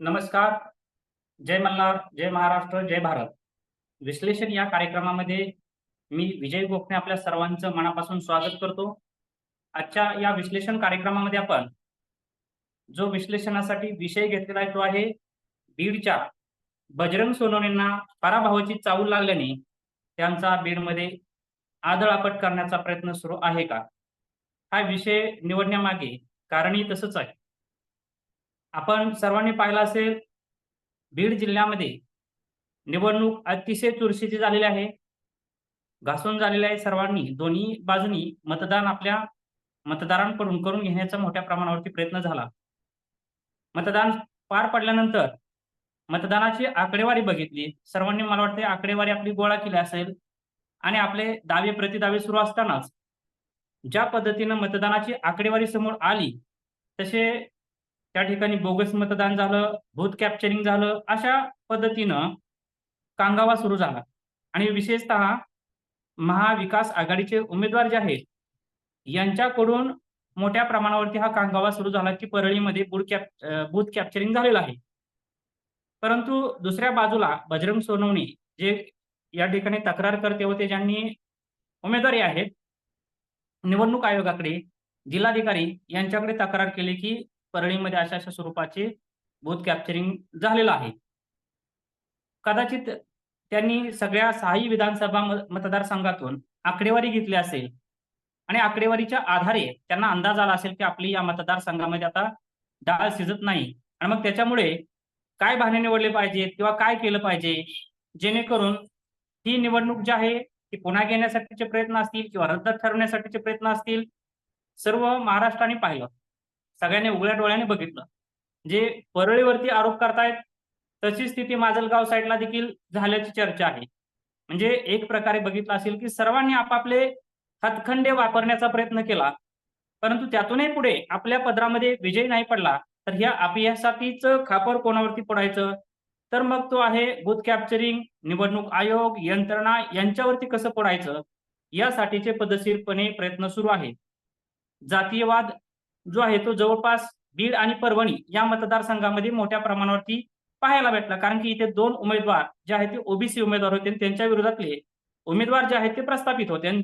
नमस्कार. जय मल्हार जय महाराष्ट्र जय भारत. विश्लेषण या कार्यक्रमामध्ये मी विजय गोखणे आपल्या सर्वांचं मनापासून स्वागत करतो. आजच्या या विश्लेषण कार्यक्रमामध्ये आपण जो विश्लेषणासाठी विषय घेतलेला आहे तो आहे बीडच्या बजरंग सोनवणेंना पराभवाची चावूल लागल्याने त्यांचा बीडमध्ये आदळापट करण्याचा प्रयत्न सुरू आहे का? हा विषय निवडण्यामागे कारणही तसंच आहे. आपण सर्वांनी पाहिलं असेल बीड जिल्ह्यामध्ये निवडणूक अतिशय चुरशीची झालेली आहे. घासून झालेली आहे सर्वांनी दोन्ही बाजूनी मतदान आपल्या मतदारांकडून करून घेण्याचा मोठ्या प्रमाणावरती प्रयत्न झाला. मतदान पार पडल्यानंतर मतदानाची आकडेवारी बघितली. सर्वांनी मला वाटते आकडेवारी आपली गोळा केली असेल आणि आपले दावे प्रतिदावे सुरू असतानाच ज्या पद्धतीनं मतदानाची आकडेवारी समोर आली तसे त्या ठिकाणी बोगस मतदान झालं भूत कॅप्चरिंग झालं अशा पद्धतीनं कांगावा सुरू झाला. आणि विशेषतः महाविकास आघाडीचे उमेदवार जे आहेत यांच्याकडून मोठ्या प्रमाणावरती हा कांगावा सुरू झाला की परळीमध्ये बूथ कॅप बूथ कॅप्चरिंग झालेलं आहे. परंतु दुसऱ्या बाजूला बजरंग सोनवणे जे या ठिकाणी तक्रार करते होते ज्यांनी उमेदवारी आहेत निवडणूक आयोगाकडे जिल्हाधिकारी यांच्याकडे तक्रार केली की परळीमध्ये अशा अशा स्वरूपाचे बूथ कॅप्चरिंग झालेलं आहे. कदाचित त्यांनी सगळ्या सहाही विधानसभा मतदारसंघातून आकडेवारी घेतली असेल आणि आकडेवारीच्या आधारे त्यांना अंदाज आला असेल की आपली या मतदारसंघामध्ये आता डाळ शिजत नाही. आणि मग त्याच्यामुळे काय भाने निवडले पाहिजेत किंवा काय केलं पाहिजे? जेणेकरून ही निवडणूक जी आहे ती पुन्हा घेण्यासाठीचे प्रयत्न असतील किंवा रद्द ठरवण्यासाठीचे प्रयत्न असतील? सर्व महाराष्ट्राने पाहिलं. सगळ्यांनी उघड्या डोळ्याने बघितलं. जे परळीवरती आरोप करतायत तशी स्थिती माजलगाव साईडला देखील झाल्याची चर्चा आहे. म्हणजे एक प्रकारे बघितलं असेल की सर्वांनी आपापले हातखंडे वापरण्याचा प्रयत्न केला परंतु त्यातूनही पुढे आपल्या पदरामध्ये विजय नाही पडला तर ह्या अपयशासाठीच खापर कोणावरती पडायचं? तर मग तो आहे बूथ कॅप्चरिंग निवडणूक आयोग यंत्रणा यांच्यावरती कसं पडायचं? यासाठीचे पद्धतशीरपणे प्रयत्न सुरू आहे. जातीयवाद जो आहे तो जवळपास बीड आणि परभणी या मतदारसंघामध्ये मोठ्या प्रमाणावरती पाहायला भेटला. कारण की इथे दोन उमेदवार जे आहेत ते ओबीसी उमेदवार होते आणि त्यांच्या विरोधातले उमेदवार जे आहेत ते प्रस्थापित होते. आणि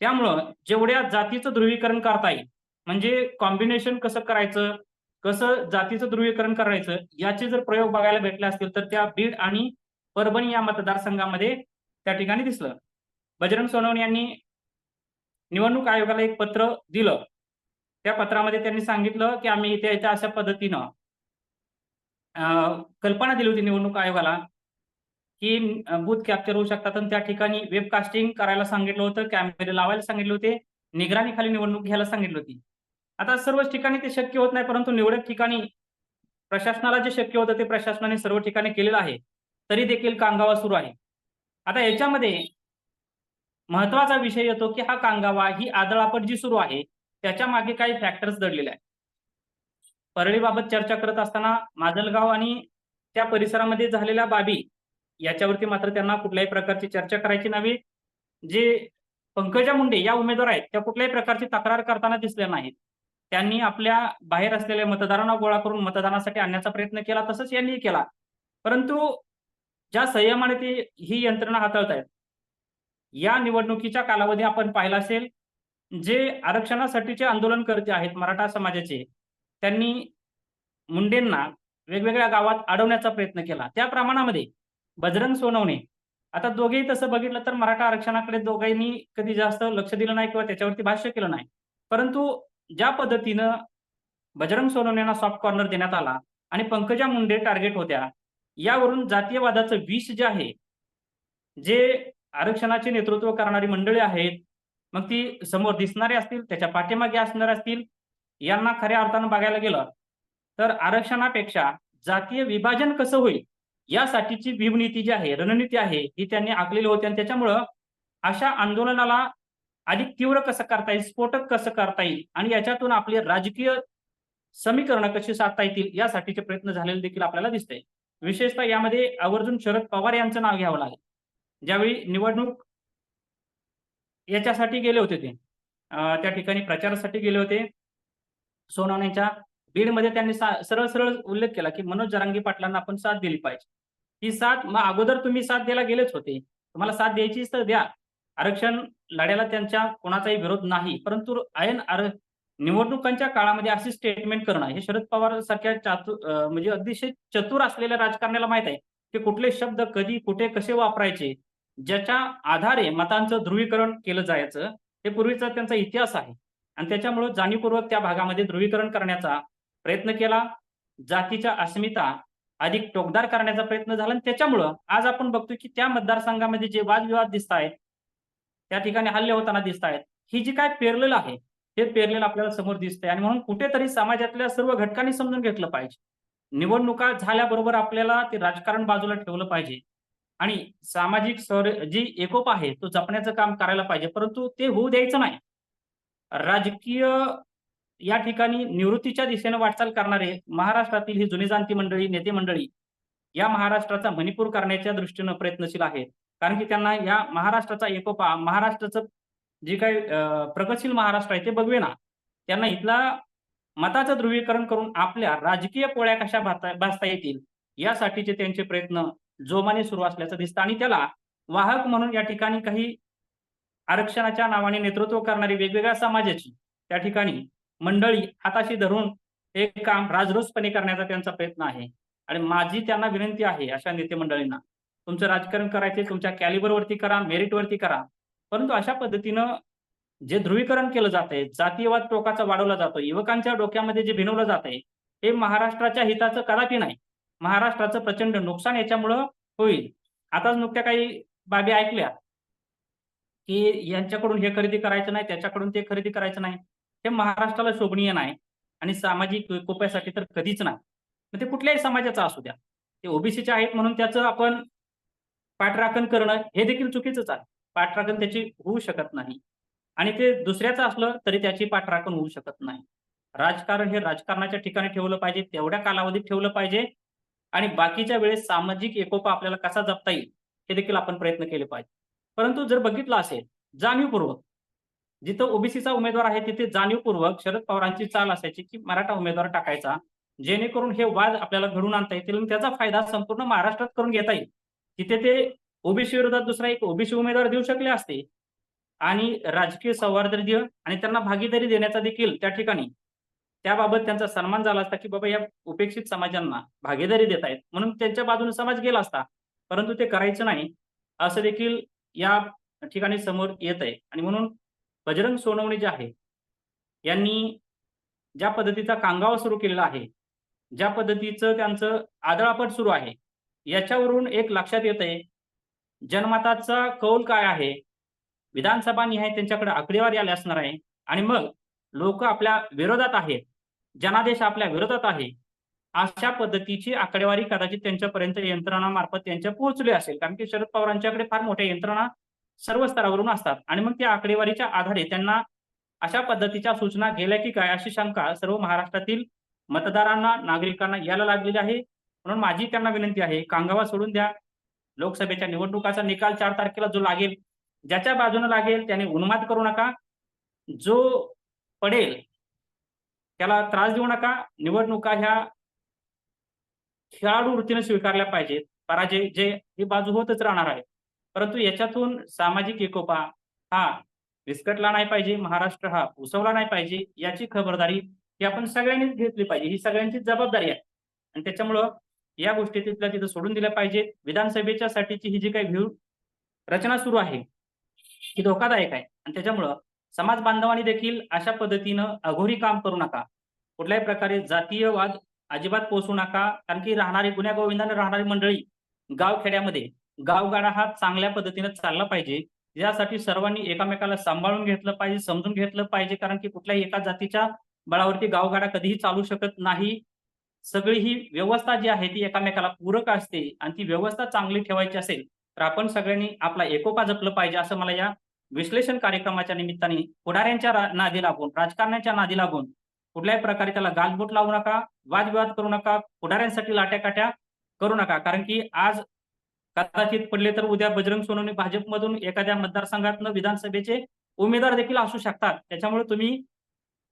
त्यामुळं जेवढ्या जातीचं ध्रुवीकरण करता येईल म्हणजे कॉम्बिनेशन कसं करायचं कसं जातीचं ध्रुवीकरण करायचं याचे जर प्रयोग बघायला भेटले असतील तर त्या बीड आणि परभणी या मतदारसंघामध्ये त्या ठिकाणी दिसलं. बजरंग सोनवणे यांनी निवडणूक आयोगाला एक पत्र दिलं. त्या पत्रामध्ये त्यांनी सांगितलं की आम्ही इथे इथे अशा पद्धतीनं कल्पना दिली होती निवडणूक आयोगाला की बूथ कॅप्चर होऊ शकतात. आणि त्या ठिकाणी वेबकास्टिंग करायला सांगितलं होतं कॅमेरे लावायला सांगितले होते निगराणीखाली निवडणूक घ्यायला सांगितली होती. आता सर्वच ठिकाणी ते शक्य होत नाही परंतु निवडक ठिकाणी प्रशासनाला जे शक्य होतं ते प्रशासनाने सर्व ठिकाणी केलेलं आहे. तरी देखील कांगावा सुरू आहे. आता याच्यामध्ये महत्त्वाचा विषय येतो की हा कांगावा ही आदळापट जी सुरू आहे त्याच्यामागे काही फॅक्टर्स दडलेले आहेत. परळीबाबत चर्चा करत असताना माजलगाव आणि त्या परिसरामध्ये झालेल्या बाबी याच्यावरती मात्र त्यांना कुठल्याही प्रकारची चर्चा करायची नव्हे जे पंकजा मुंडे या उमेदवार आहेत त्या कुठल्याही प्रकारची तक्रार करताना दिसल्या नाहीत. त्यांनी आपल्या बाहेर असलेल्या मतदारांना गोळा करून मतदानासाठी आणण्याचा प्रयत्न केला तसंच यांनी केला. परंतु ज्या संयमाने ती ही यंत्रणा हाताळत आहेत या निवडणुकीच्या कालावधी आपण पाहिला असेल जे आरक्षणासाठीचे आंदोलनकर्ते आहेत मराठा समाजाचे त्यांनी मुंडेंना वेगवेगळ्या गावात अडवण्याचा प्रयत्न केला. त्या प्रमाणामध्ये बजरंग सोनवणे आता दोघेही तसं बघितलं तर मराठा आरक्षणाकडे दोघांनी कधी जास्त लक्ष दिलं नाही किंवा त्याच्यावरती भाष्य केलं नाही. परंतु ज्या पद्धतीनं बजरंग सोनवणेंना सॉफ्ट कॉर्नर देण्यात आला आणि पंकजा मुंडे टार्गेट होत्या यावरून जातीयवादाचं विष जे आहे जे आरक्षणाचे नेतृत्व करणारी मंडळी आहेत मग ती समोर दिसणारे असतील त्याच्या पाठीमागे असणारे असतील यांना खऱ्या अर्थानं बघायला गेलं तर आरक्षणापेक्षा जातीय विभाजन कसं होईल यासाठीची व्यूहनीती जी आहे रणनीती आहे ही त्यांनी आखलेली होती आणि त्याच्यामुळं अशा आंदोलनाला अधिक तीव्र कसं करता येईल स्फोटक कसं करता येईल आणि याच्यातून आपली राजकीय समीकरणं कशी साधता येतील यासाठीचे प्रयत्न झालेले देखील आपल्याला दिसते विशेषतः यामध्ये आवर्जून शरद पवार यांचं नाव घ्यावं लागेल. ज्यावेळी निवडणूक याच्यासाठी गेले होते ते. त्या ठिकाणी प्रचारासाठी गेले होते. सोनवण्याच्या बीडमध्ये त्यांनी सरळ सरळ उल्लेख केला की मनोज जरांगी पाटलांना आपण साथ दिली पाहिजे. ही साथ मग अगोदर तुम्ही साथ द्यायला गेलेच होते. तुम्हाला साथ द्यायचीच तर द्या. आरक्षण लढ्याला त्यांच्या कोणाचाही विरोध नाही. परंतु ऐन आर निवडणुकांच्या काळामध्ये अशी स्टेटमेंट करणं हे शरद पवार सारख्या चातु म्हणजे अतिशय चतुर असलेल्या राजकारण्याला माहीत आहे. की कुठले शब्द कधी कुठे कसे वापरायचे? ज्याच्या आधारे मतांचं ध्रुवीकरण केलं जायचं हे पूर्वीचा त्यांचा इतिहास आहे. आणि त्याच्यामुळे जाणीवपूर्वक त्या भागामध्ये ध्रुवीकरण करण्याचा प्रयत्न केला. जातीच्या अस्मिता अधिक टोकदार करण्याचा प्रयत्न झाला. आणि त्याच्यामुळं आज आपण बघतो की त्या मतदारसंघामध्ये जे वादविवाद दिसत आहेत त्या ठिकाणी हल्ले होताना दिसत आहेत. ही जी काय पेरलेलं आहे हे पेरलेलं आपल्याला समोर दिसतंय. आणि म्हणून कुठेतरी समाजातल्या सर्व घटकांनी समजून घेतलं पाहिजे. निवडणुका झाल्याबरोबर आपल्याला ते राजकारण बाजूला ठेवलं पाहिजे. आणि सामाजिक सौर जी एकोप आहे तो जपण्याचं काम करायला पाहिजे परंतु ते होऊ द्यायचं नाही. राजकीय या ठिकाणी निवृत्तीच्या दिशेने वाटचाल करणारे महाराष्ट्रातील ही जुनी जाणती मंडळी नेते मंडळी या महाराष्ट्राचा मणिपूर करण्याच्या दृष्टीनं प्रयत्नशील आहेत. कारण की त्यांना या महाराष्ट्राचा एकोपा महाराष्ट्राचं जे काही प्रगतशील महाराष्ट्र आहे ते बघवे ना त्यांना इथला मताचं ध्रुवीकरण करून आपल्या राजकीय पोळ्या कशा भासता येतील यासाठीचे त्यांचे प्रयत्न जोमाने सुरू असल्याचं दिसतं. आणि त्याला वाहक म्हणून या ठिकाणी काही आरक्षणाच्या नावाने नेतृत्व करणारी वेगवेगळ्या समाजाची त्या ठिकाणी मंडळी हाताशी धरून हे काम राजरोसपणे करण्याचा त्यांचा प्रयत्न आहे. आणि माझी त्यांना विनंती आहे अशा नेते मंडळींना तुमचं राजकारण करायचे तुमच्या कॅलिबरवरती करा मेरिटवरती करा. परंतु अशा पद्धतीनं जे ध्रुवीकरण केलं जात आहे जातीयवाद टोकाचा वाढवला जातो युवकांच्या डोक्यामध्ये जे भिनवलं जात आहे हे महाराष्ट्राच्या हिताचं कदापि नाही. महाराष्ट्राचं प्रचंड नुकसान याच्यामुळं होईल. आताच नुकत्या काही बाबी ऐकल्या की यांच्याकडून हे खरेदी करायचं नाही त्याच्याकडून ते खरेदी करायचं नाही हे महाराष्ट्राला शोभनीय नाही आणि सामाजिक कोप्यासाठी तर कधीच नाही. मग ते कुठल्याही समाजाचा असू द्या. ते ओबीसीचे आहेत म्हणून त्याचं आपण पाठराखण करणं हे देखील चुकीचंच आहे. पाठराखण त्याची होऊ शकत नाही. आणि ते दुसऱ्याचं असलं तरी त्याची पाठराखण होऊ शकत नाही. राजकारण हे राजकारणाच्या ठिकाणी ठेवलं पाहिजे तेवढ्या कालावधीत ठेवलं पाहिजे आणि बाकीच्या वेळेस सामाजिक एकोपा आपल्याला कसा जपता येईल हे देखील आपण प्रयत्न केले पाहिजे. परंतु जर बघितलं असेल जाणीवपूर्वक जिथं ओबीसीचा उमेदवार आहे तिथे जाणीवपूर्वक शरद पवारांची चाल असायची की मराठा उमेदवार टाकायचा जेणेकरून हे वाद आपल्याला घडून आणता येतील आणि त्याचा फायदा संपूर्ण महाराष्ट्रात करून घेता येईल. तिथे ते ओबीसी विरोधात दुसरा एक ओबीसी उमेदवार देऊ शकले असते. आणि राजकीय सौहार्द्य आणि त्यांना भागीदारी देण्याचा देखील त्या ठिकाणी त्याबाबत त्यांचा सन्मान झाला असता की बाबा या उपेक्षित समाजांना भागीदारी देत आहेत म्हणून त्यांच्या बाजूने समाज गेला असता परंतु ते करायचं नाही असं देखील या ठिकाणी समोर येत आहे आणि म्हणून बजरंग सोनवणे जे आहे यांनी ज्या पद्धतीचा कांगावा सुरू केलेला आहे ज्या पद्धतीचं त्यांचं आदळापट सुरू आहे याच्यावरून एक लक्षात येत आहे जनमताचा कौल काय आहे? विधानसभा निहाय त्यांच्याकडे आकडेवारी आले असणार आहे आणि मग लोक आपल्या विरोधात आहेत. जनादेश आपल्या विरोधात आहे. अशा पद्धतीची आकडेवारी कदाचित त्यांच्यापर्यंत यंत्रणामार्फत त्यांच्या पोहोचली असेल. कारण की शरद पवारांच्याकडे फार मोठ्या यंत्रणा सर्व स्तरावरून असतात. आणि मग त्या आकडेवारीच्या आधारे त्यांना अशा पद्धतीच्या सूचना गेल्या की काय अशी शंका सर्व महाराष्ट्रातील मतदारांना नागरिकांना यायला लागलेली आहे. म्हणून माझी त्यांना विनंती आहे कांगावा सोडून द्या. लोकसभेच्या निवडणुकाचा निकाल चार तारखेला जो लागेल ज्याच्या बाजूने लागेल त्याने उन्माद करू नका. जो पडेल त्याला त्रास देऊ नका. निवडणुका ह्या खेळाडू वृत्तीने स्वीकारल्या पाहिजेत. पराजय जे ही बाजू होतच राहणार आहे. परंतु याच्यातून सामाजिक एकोपा हा विस्कटला नाही पाहिजे. महाराष्ट्र हा उसवला नाही पाहिजे. याची खबरदारी ही आपण सगळ्यांनीच घेतली पाहिजे. ही सगळ्यांची जबाबदारी आहे. आणि त्याच्यामुळं या गोष्टी तिथल्या तिथं सोडून दिल्या पाहिजेत. विधानसभेच्या साठीची ही जी काही व्ह्यू रचना सुरू आहे ही धोकादायक आहे. आणि त्याच्यामुळं समाज बांधवांनी देखील अशा पद्धतीनं अघोरी काम करू नका. कुठल्याही प्रकारे जातीयवाद अजिबात पोहोचू नका. कारण की राहणारी गुन्ह्या गोविंदाने राहणारी मंडळी गावखेड्यामध्ये गावगाडा हा चांगल्या पद्धतीनं चालला पाहिजे. यासाठी सर्वांनी एकामेकाला सांभाळून घेतलं पाहिजे समजून घेतलं पाहिजे. कारण की कुठल्याही एका जातीच्या बळावरती गावगाडा कधीही चालू शकत नाही. सगळी ही व्यवस्था जी आहे ती एकामेकाला पूरक असते आणि ती व्यवस्था चांगली ठेवायची असेल तर आपण सगळ्यांनी आपला एकोपा जपलं पाहिजे असं मला या विश्लेषण कार्यक्रमाच्या निमित्ताने पुढाऱ्यांच्या नादी लागून राजकारण्याच्या नादी लागून कुठल्याही प्रकारे त्याला गालबोट लावू नका वादविवाद करू नका पुढाऱ्यांसाठी लाट्याकाट्या करू नका. कारण की आज कदाचित पडले तर उद्या बजरंग सोनवणे भाजपमधून एखाद्या मतदारसंघातनं विधानसभेचे उमेदवार देखील असू शकतात. त्याच्यामुळे तुम्ही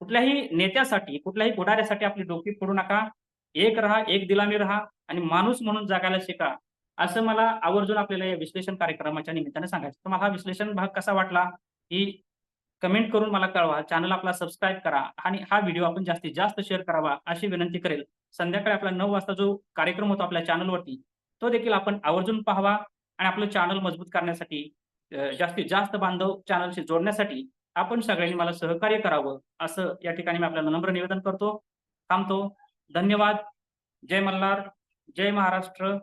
कुठल्याही नेत्यासाठी कुठल्याही पुढाऱ्यासाठी आपली डोकी फोडू नका. एक राहा एक दिलामी राहा आणि माणूस म्हणून जगायला शिका. असं मला आवर्जून आपल्याला या विश्लेषण कार्यक्रमाच्या निमित्ताने सांगायचं. तुम्हाला हा विश्लेषण भाग कसा वाटला ही कमेंट करून मला कळवा. चॅनल आपला सबस्क्राईब करा आणि हा व्हिडिओ आपण जास्तीत जास्त शेअर करावा अशी विनंती करेल. संध्याकाळी आपला नऊ वाजता जो कार्यक्रम होतो आपल्या चॅनलवरती तो देखील आपण आवर्जून पाहावा आणि आपलं चॅनल मजबूत करण्यासाठी जास्तीत जास्त बांधव चॅनलशी जोडण्यासाठी आपण सगळ्यांनी मला सहकार्य करावं असं या ठिकाणी मी आपल्याला नम्र निवेदन करतो. थांबतो. धन्यवाद. जय मल्हार. जय महाराष्ट्र.